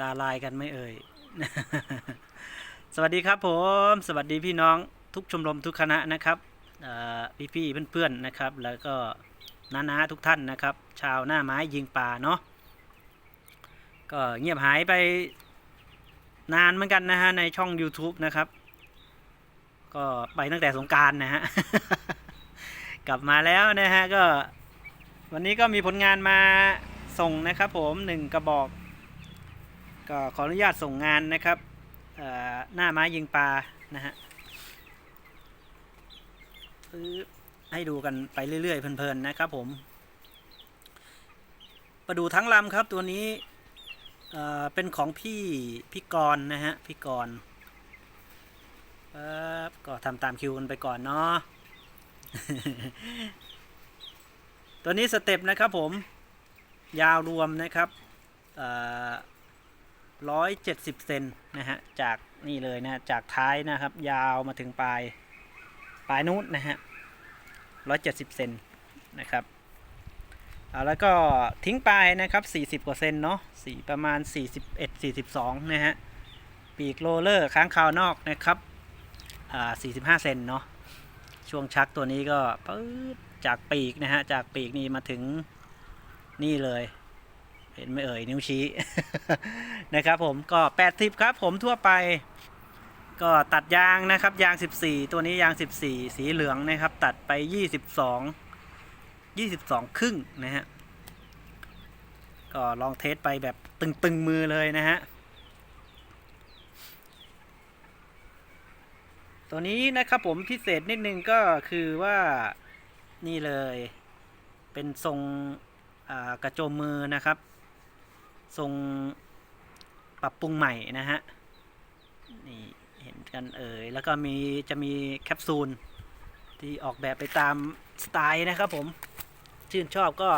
ตาลายกันไม่เอ่ย สวัสดีครับผม สวัสดีพี่น้องทุกชมรมทุกคณะนะครับพี่พี่ๆเพื่อนๆนะครับ แล้วก็น้าๆทุกท่านนะครับ ชาวหน้าไม้ยิงป่าเนาะ ก็เงียบหายไปนานเหมือนกันนะฮะในช่อง YouTube นะครับ ก็ไปตั้งแต่สงการนะฮะ กลับมาแล้วนะฮะก็วันนี้ก็มีผลงานมาส่งนะครับผมหนึ่งกระบอก ก็ขออนุญาตส่งงานนะครับหน้าไม้ยิงปลานะฮะให้ดูกันไปเรื่อยๆเพลินๆนะครับผมประดูทั้งลำครับตัวนี้เเป็นของพี่พี่กรณ์นะฮะพี่กรณ์ก็ทำตามคิวกันไปก่อนเนาะตัวนี้สเต็ปนะครับผมยาวรวมนะครับ ร้อยเจ็ดสิบเซนนะฮะ จากนี่เลยนะ จากท้ายนะครับ ยาวมาถึงปลาย ปลายนู้นนะฮะร้อยเจ็ดสิบเซนนะครับเอาแล้วก็ทิ้งปลายนะครับสี่สิบกว่าเซนเนาะสี่ประมาณสี่สิบเอ็ดสี่สิบสองนะฮะ ปีกโรเลอร์ค้างคาวนอกนะครับอ่าสี่สิบห้าเซนเนาะ ช่วงชักตัวนี้ก็ปื๊ดจากปีกนะฮะ จากปีกนี่มาถึงนี่เลย เห็นไหม่เอ่ยนิ้วชี้ นะครับผมก็ 80 ครับผมทั่วไป ก็ตัดยางนะครับ ยาง 14 ตัวนี้ยาง 14 สีเหลืองนะครับ ตัดไป 22 22 ครึ่งนะฮะก็ลองเทสไปแบบตึงๆมือเลยนะฮะตัวนี้นะครับผมพิเศษนิดนึงก็คือว่านี่เลยเป็นทรงกระโจมมือนะครับ ทรงปรับปรุงใหม่นะฮะนี่เห็นกันเอ่ยแล้วก็มีจะมีแคปซูลที่ออกแบบไปตามสไตล์นะครับผมชื่นชอบก็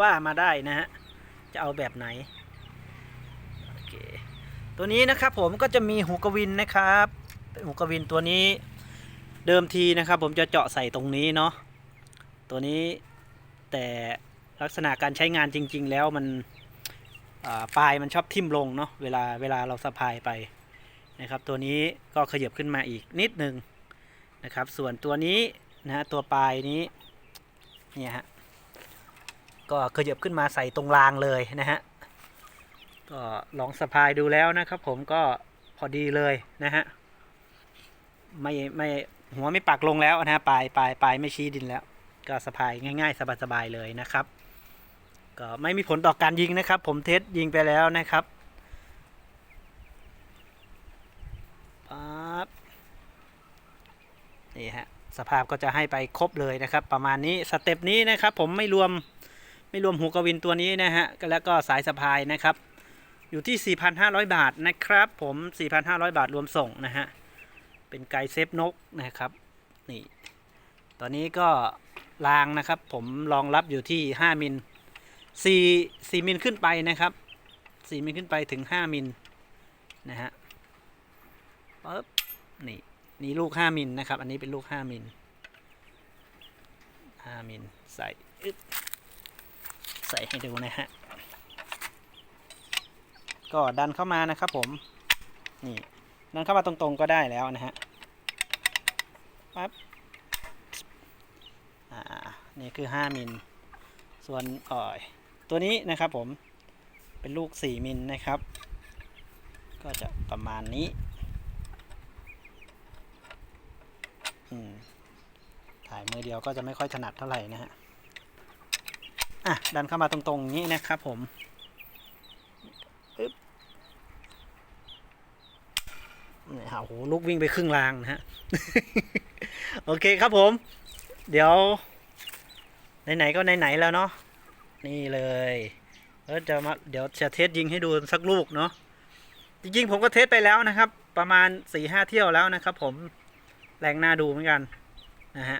ว่ามาได้นะฮะจะเอาแบบไหนโอเคตัวนี้นะครับผมก็จะมีหูกวินนะครับหูกวินตัวนี้เดิมทีนะครับผมจะเจาะใส่ตรงนี้เนาะตัวนี้แต่ลักษณะการใช้งานจริง ๆ แล้วมัน ปลายมันชอบทิ่มลงเนาะเวลาเวลาเราสะพายไปนะครับ ตัวนี้ก็ขยับขึ้นมาอีกนิดนึงนะครับ ส่วนตัวนี้นะฮะตัวปลายนี้เนี่ยฮะก็ขยับขึ้นมาใส่ตรงรางเลยนะฮะก็ลองสะพายดูแล้วนะครับ ผมก็พอดีเลยนะฮะไม่ไม่หัวไม่ปักลงแล้วนะฮะปลายปลายปลายไม่ชี้ดินแล้ว ก็สะพายง่าย ๆ สบายๆเลยนะครับ ก็ไม่มีผลต่อการยิงนะครับ ผมเทสยิงไปแล้วนะครับปั๊บนี่ฮะสภาพก็จะให้ไปครบเลยนะครับ ประมาณนี้สเต็ปนี้นะครับ ผมไม่รวมไม่รวมหูกวินตัวนี้นะฮะแล้วก็สายสะพายนะครับ อยู่ที่ 4,500 บาทนะครับ ผม 4,500 บาทรวมส่งนะฮะเป็นไกด์เซฟนกนะครับนี่ตอนนี้ก็รางนะครับ ผมรองรับอยู่ที่ 5 มิล 4 4มิลขึ้นไปนะครับ 4มิลขึ้นไปถึง 5มิลนะฮะปึ๊บนี่นี่ลูก 5มิลนะครับ อันนี้เป็นลูก 5มิล5มิลใส่อึ๊บใส่ให้ดูนะฮะก็ดันเข้ามานะครับผมนี่ดันเข้ามาตรงๆก็ได้แล้วนะฮะปั๊บอ่านี่คือ 5มิลส่วนอ่อย ตัวนี้นะครับผมเป็นลูก 4 มิลนะครับ ก็จะประมาณนี้ถ่ายมือเดียวก็จะไม่ค่อยถนัดเท่าไหร่นะฮะอะดันเข้ามาตรงๆอย่างนี้นะครับผมนี่ฮะโอ้โหลูกวิ่งไปครึ่งรางนะฮะ โอเคครับผม เดี๋ยว ไหน ๆ ก็ไหน ๆ แล้วเนาะ นี่เลยแล้วจะมาเดี๋ยวจะเทสยิงให้ดูสักลูกเนาะจริงๆผมก็เทสไปแล้วนะครับ ประมาณสี่ห้าเที่ยวแล้วนะครับ ผมแรงหน้าดูเหมือนกันนะฮะ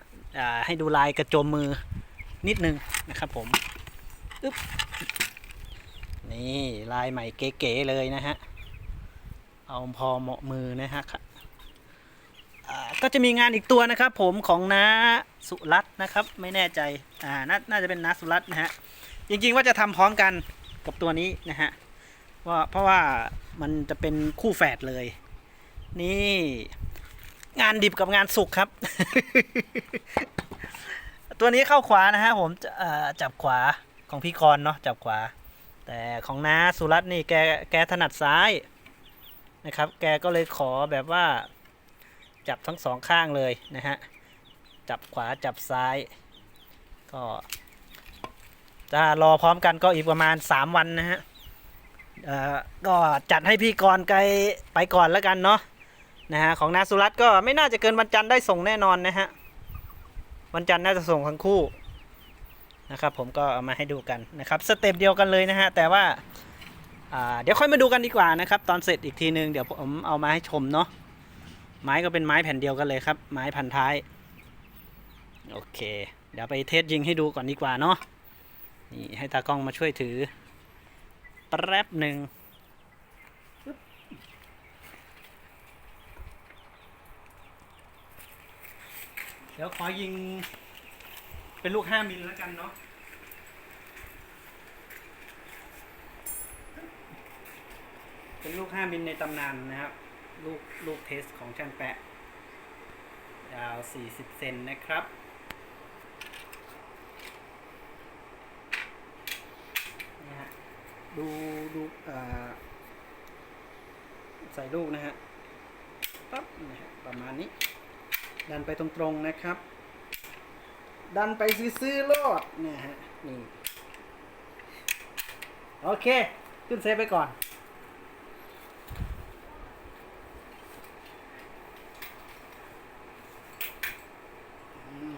ให้ดูลายกระโจมมือนิดนึงนะครับ ผมอึ๊บนี่ลายใหม่เก๋ๆเลยนะฮะเอาพอเหมาะมือนะฮะก็จะมีงานอีกตัวนะครับ ผมของน้าสุรัตน์นะครับ ไม่แน่ใจอ่านาน่าจะเป็นน้าสุรัตน์นะฮะ จริงๆว่าจะทำพร้อมกันกับตัวนี้นะฮะว่าเพราะว่ามันจะเป็นคู่แฝดเลย นี่ งานดิบกับงานสุกครับ ตัวนี้เข้าขวานะฮะผมจะจับขวาของพี่กรณ์เนาะจับขวา แต่ของน้าสุรัตน์นี่แกแกถนัดซ้ายนะครับ แกก็เลยขอแบบว่า จับทั้งสองข้างเลยนะฮะ จับขวาจับซ้าย ก็ ถ้ารอพร้อมกันก็อีกประมาณ 3 วันนะฮะก็จัดให้พี่กรไกลไปก่อนแล้วกันเนาะนะฮะของนาสุรัตก็ไม่น่าจะเกินวันจันทร์ได้ส่งแน่นอนนะฮะวันจันทร์น่าจะส่งทั้งคู่นะครับผมก็เอามาให้ดูกันนะครับสเต็ปเดียวกันเลยนะฮะแต่ว่าอ่าเดี๋ยวค่อยมาดูกันดีกว่านะครับ ตอนเสร็จอีกทีนึงเดี๋ยวผมเอามาให้ชมเนาะไม้ก็เป็นไม้แผ่นเดียวกันเลยครับ ไม้พันท้าย โอเค เดี๋ยวไปเทสยิงให้ดูก่อนดีกว่าเนาะ นี่ให้ตากล้องมาช่วยถือ แป๊บหนึ่งเดี๋ยวขอยิงเป็นลูก5มิลแล้วกันเนาะเป็นลูก5มิลในตำนานนะครับ ลูกลูกเทสของช่างแปะ ยาว 40 เซนนะครับ นะฮะ ดูดูใส่ลูกนะฮะปั๊บนะฮะประมาณนี้ ดันไปตรงๆนะครับ ดันไปซื้อๆโลดนี่ยฮะนี่โอเค ขึ้นเซฟไปก่อนอืม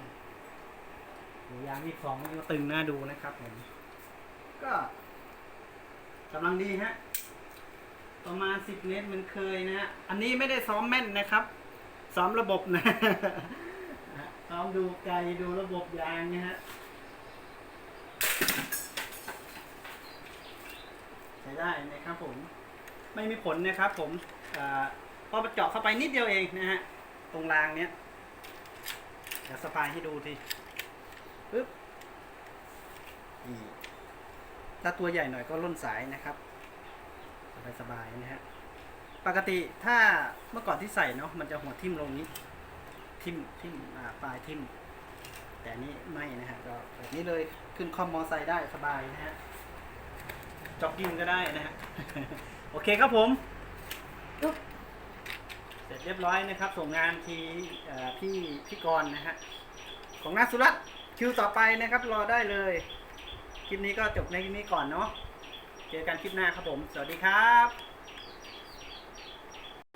ดูยางที่สองก็ตึงหน้าดูนะครับผมก็ กำลังดีฮะ ประมาณสิบเมตรเหมันเคยนะฮะ อันนี้ไม่ได้ซ้อมแม่นนะครับ ซ้อมระบบนะซ้อมดูไกลดูระบบยางนะฮะ ใช้ได้นะครับผม ไม่มีผลนะครับผมอาพอเจาะเข้าไปนิดเดียวเองนะฮะ ตรงรางเนี้ยเดี๋ยวสปายให้ดูทีปึ๊บนี่ ถ้าตัวใหญ่หน่อยก็ล่นสายนะครับสบายสบายๆนะฮะปกติถ้าเมื่อก่อนที่ใส่เนาะมันจะหัวทิ่มลงนี้ทิ่มทิ่มปลายทิ่ม แต่นี้ไม่นะฮะก็แบบนี้เลยขึ้นคอมมอไซค์ได้สบายนะฮะจ็อกกิ้งก็ได้นะฮะโอเคครับผมเสร็จเรียบร้อยนะครับ ส่งงานที่พี่พี่กรณ์นะฮะของนาสุรัตน์คิวต่อไปนะครับรอได้เลย คลิปนี้ก็จบในคลิปนี้ก่อนเนาะ เจอกันคลิปหน้าครับผม สวัสดีครับ